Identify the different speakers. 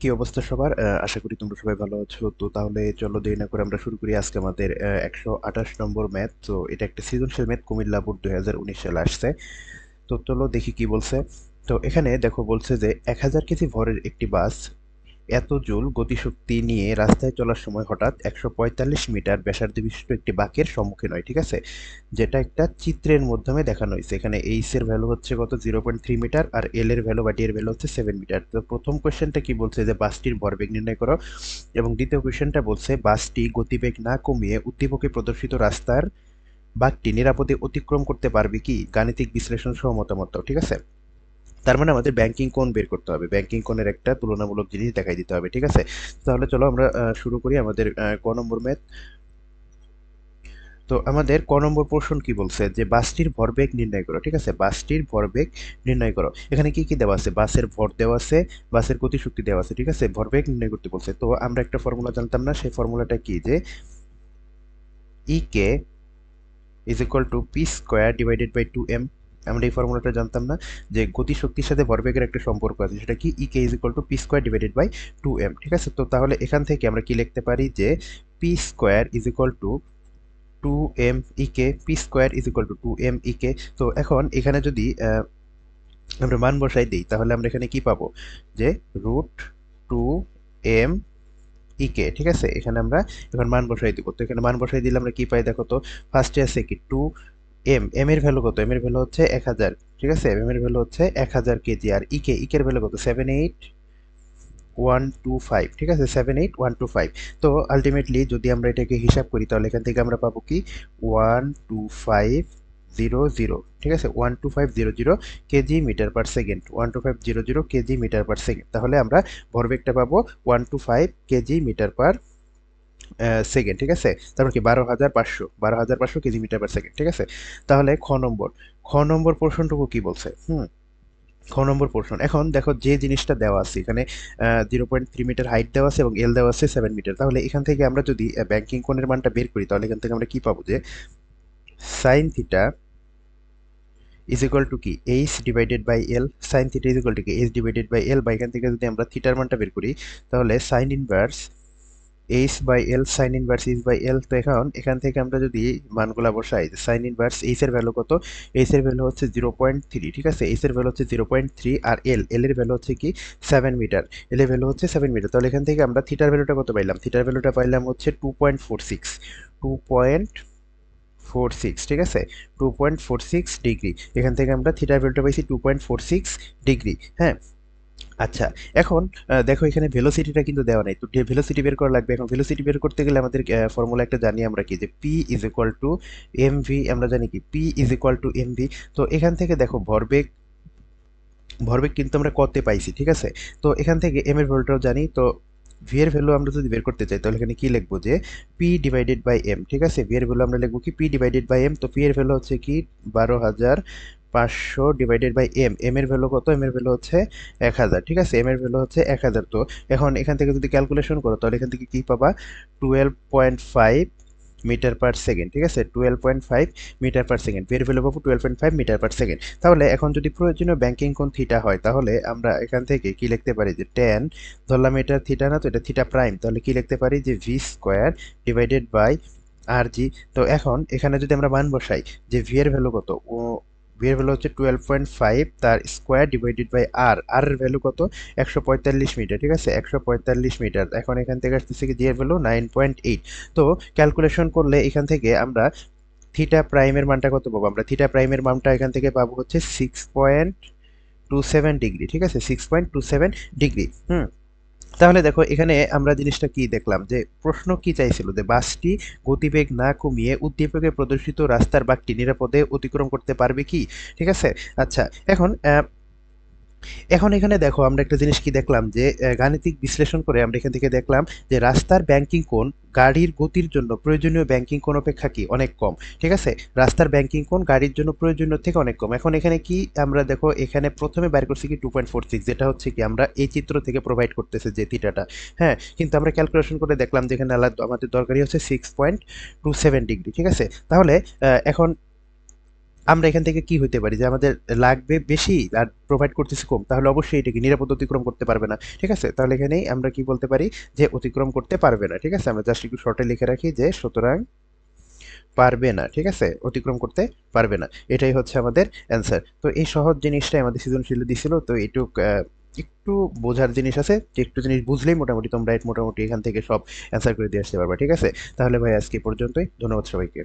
Speaker 1: কি অবস্থা সবার? আশা করি তোমরা সবাই ভালো আছো। তো তাহলে চলো দেরি না করে আমরা শুরু করি আজকে আমাদের একশো আঠাশ নম্বর ম্যাথ। তো এটা একটা সৃজনশীল ম্যাথ কুমিল্লা বোর্ড দুই হাজার উনিশ সালে আসছে। তো চলো দেখি কি বলছে। তো এখানে দেখো বলছে যে, এক হাজার কেজি ভরের একটি বাস এত জুল গতিশক্তি নিয়ে রাস্তায় চলার সময় হঠাৎ একশো পঁয়তাল্লিশ মিটার ব্যাসার্ধ বিশিষ্ট একটি বাঁকের সম্মুখীন হয়, ঠিক আছে? যেটা একটা চিত্রের মাধ্যমে দেখানো হয়েছে। এখানে এইচ এর ভ্যালু হচ্ছে কত? জিরো পয়েন্ট থ্রি মিটার আর এল এর ভ্যালু বা ডি এর ভ্যালু হচ্ছে সেভেন মিটার। তো প্রথম কোয়েশ্চেনটা কি বলছে যে বাসটির ভরবেগ নির্ণয় করো? এবং দ্বিতীয় কোয়েশ্চেনটা বলছে বাসটি গতিবেগ না কমিয়ে উদ্দীপকে প্রদর্শিত রাস্তার বাঘটি নিরাপদে অতিক্রম করতে পারবে কি? গাণিতিক বিশ্লেষণ সহ মতামত ঠিক আছে? তার মানে আমাদের ব্যাংকিং কোণ বের করতে হবে। ব্যাংকিং কোণের একটা তুলনামূলক জিনিস দেখাই দিতে হবে, ঠিক আছে? তাহলে চলো আমরা শুরু করি আমাদের ক নম্বর ম্যাথ তো আমাদের ক নম্বর প্রশ্ন কি বলছে? যে বাসটির ভরবেগ নির্ণয় করো, ঠিক আছে? বাসটির ভরবেগ নির্ণয় করো। এখানে কি কি দেওয়া আছে? বাসের ভর দেওয়া আছে, বাসের গতিশক্তি দেওয়া আছে, ঠিক আছে? ভরবেগ নির্ণয় করতে বলছে। তো আমরা একটা ফর্মুলা জানতাম না, সেই ফর্মুলাটা কি? যে E K is equal to P square divided by two M আমরা এই ফর্মুলাটা জানতাম না যে গতিশক্তির সাথে ভরবেগের একটা সম্পর্ক আছে, সেটা কি E K is equal to P square divided by two M ঠিক আছে? তো তাহলে এখান থেকে আমরা কি লিখতে পারি যে P square is equal to two M E K P square is equal to two M E K তো এখন এখানে যদি আমরা মান বসাই দিই, তাহলে আমরা এখানে কি পাবো? যে রুট টু এম ইকে ঠিক আছে? এখানে আমরা এখন মান বসাই দিব। তো এখানে মান বসাই দিলে আমরা কি পাই দেখো তো? ফার্স্টে আছে কি? টু এম এম এর ভ্যালু কত? এম এর ভ্যালু হচ্ছে এক হাজার, ঠিক আছে? এম এর ভ্যালু হচ্ছে এক হাজার কেজি, আর ইকে ইকের ভ্যালু কত? Seven eight one two five ঠিক আছে? Seven eight one two five তো আলটিমেটলি যদি আমরা এটাকে হিসাব করি, তাহলে এখান থেকে আমরা পাবো কি? One two five zero zero ঠিক আছে? One two five zero zero KG metre per second one two five zero zero KG metre per second. তাহলে আমরা ভরবেগটা পাবো one two five KG metre per second ঠিক আছে? তারপর কি? বারো হাজার পাঁচশো, বারো হাজার পাঁচশো কেজি মিটার পার সেকেন্ড ঠিক আছে? তাহলে খ নম্বর খ নম্বর পোর্শনটুকু কি বলছে? হুম, খ নম্বর পোর্শন। এখন দেখো যে জিনিসটা দেওয়া আছে, এখানে zero point three metre height দেওয়া আছে এবং এল দেওয়া আছে সেভেন মিটার তাহলে এখান থেকে আমরা যদি ব্যাংকিং কোণের মানটা বের করি, তাহলে এখান থেকে আমরা কি পাবো যে sine theta is equal to কি? H divided by L sine theta is equal to কি? এইচ ডিভাইডেড বাই এল বা এখান থেকে যদি আমরা থিটার মানটা বের করি, তাহলে sine inverse H by L sine inverse is by L তো এখন, এখান থেকে আমরা যদি মানগুলা বসাই সাইন ইনভার্স এইচ এর ভ্যালু কত? এইচ এর ভ্যালু হচ্ছে জিরো পয়েন্ট থ্রি ঠিক আছে? এইচ এর ভ্যালু হচ্ছে জিরো পয়েন্ট থ্রি আর এল এল এর ভ্যালু হচ্ছে কি? সেভেন মিটার এল এর ভ্যালু হচ্ছে সেভেন মিটার তাহলে এখান থেকে আমরা থিটার ভ্যালুটা কত পাইলাম? থিটার ভ্যালুটা পাইলাম হচ্ছে two point four six two point four six ঠিক আছে? Two point four six degree এখান থেকে আমরা থিটার ভ্যালুটা পাইছি two point four six degree হ্যাঁ? আচ্ছা এখন দেখো এখানে ভেলোসিটিটা কিন্তু দেওয়া নাই। তো ভেলোসিটি বের করা লাগবে। এখন ভেলোসিটি বের করতে গেলে আমাদের ফর্মুলা একটা জানি আমরা কি? যে P is equal to M V আমরা জানি কি? P is equal to M V তো এখান থেকে দেখো, ভরবেগ ভরবেগ কিন্তু আমরা কতে পাইছি, ঠিক আছে? তো এখান থেকে এম এর ভ্যালুটাও জানি। তো ভি এর ভ্যালু আমরা যদি বের করতে চাই, তাহলে এখানে কি লিখব? যে পি ডিভাইডেড বাই এম ঠিক আছে? ভি এর ভ্যালু আমরা লিখব কি? পি ডিভাইডেড বাই এম তো পি এর ভ্যালু হচ্ছে কি? বারো হাজার পাঁচশো ডিভাইডেড বাই এম এম এর ভ্যালু কত? এম এর ভ্যালু হচ্ছে এক হাজার, ঠিক আছে? এম এর ভ্যালু হচ্ছে এক হাজার। তো এখন এখান থেকে যদি ক্যালকুলেশন করো, তাহলে এখান থেকে কী পাবা? Twelve point five metre per second ঠিক আছে? Twelve point five metre per second এর ভ্যালু পাবো twelve point five metre per second তাহলে এখন যদি প্রয়োজনীয় ব্যাংকিং কোণ থিটা হয়, তাহলে আমরা এখান থেকে কি লিখতে পারি? যে টেন ধরলাম এটা থিটা না, তো এটা থিটা প্রাইম তাহলে কি লিখতে পারি? যে V square divided by R G তো এখন এখানে যদি আমরা মান বসাই, যে ভি এর ভ্যালু কত? ভি এর ভ্যালু হচ্ছে টুয়েলভ পয়েন্ট ফাইভ তার square divided by R R এর ভ্যালু কত? একশো পঁয়তাল্লিশ মিটার ঠিক আছে? একশো পঁয়তাল্লিশ মিটার এখন এখান থেকে আসতেছে কি জি এর ভ্যালু নাইন পয়েন্ট এইট তো ক্যালকুলেশন করলে এখান থেকে আমরা থিটা প্রাইমের মানটা কত পাবো? আমরা থিটা প্রাইমের মানটা এখান থেকে পাবো হচ্ছে six point two seven degree ঠিক আছে? Six point two seven degree হুম? তাহলে দেখো, এখানে আমরা জিনিসটা কি দেখলাম? যে প্রশ্ন কি চাইছিল? যে বাসটি গতিবেগ না কমিয়ে উদ্দীপকে প্রদর্শিত রাস্তার বাঘটি নিরাপদে অতিক্রম করতে পারবে কি? ঠিক আছে? আচ্ছা এখন এখন এখানে দেখো, আমরা একটা জিনিস কি দেখলাম যে গাণিতিক বিশ্লেষণ করে আমরা এখান থেকে দেখলাম যে, রাস্তার ব্যাংকিং কোণ গাড়ির গতির জন্য প্রয়োজনীয় ব্যাংকিং কোণ অপেক্ষা কি? অনেক কম। ঠিক আছে? রাস্তার ব্যাংকিং কোণ গাড়ির জন্য প্রয়োজনীয় থেকে অনেক কম। এখন এখানে কি আমরা দেখো, এখানে প্রথমে বাইর করছি কি টু পয়েন্ট ফোর সিক্স যেটা হচ্ছে কি আমরা এই চিত্র থেকে প্রোভাইড করতেছে যে থিটাটা হ্যাঁ? কিন্তু আমরা ক্যালকুলেশন করে দেখলাম যে এখানে আমাদের দরকারি হচ্ছে six point two seven degree ঠিক আছে? তাহলে এখন আমরা এখান থেকে কি হইতে পারি? যে আমাদের লাগবে বেশি আর প্রোভাইড করতেছি কম তাহলে অবশ্যই এটাকে নিরাপদ অতিক্রম করতে পারবে না। ঠিক আছে? তাহলে এখানেই আমরা কি বলতে পারি? যে অতিক্রম করতে পারবে না। ঠিক আছে? আমরা জাস্ট একটু শর্টে লিখে রাখি যে সুতরাং পারবে না। ঠিক আছে? অতিক্রম করতে পারবে না। এটাই হচ্ছে আমাদের অ্যান্সার তো এই সহজ জিনিসটাই আমাদের সৃজনশীল দিছিল। তো আহ, একটু বোঝার জিনিস আছে যে একটু জিনিস বুঝলেই মোটামুটি তোমরা মোটামুটি এখান থেকে সব অ্যান্সার করে দিয়ে আসতে পারবা। ঠিক আছে? তাহলে ভাই আজকে পর্যন্তই। ধন্যবাদ সবাইকে।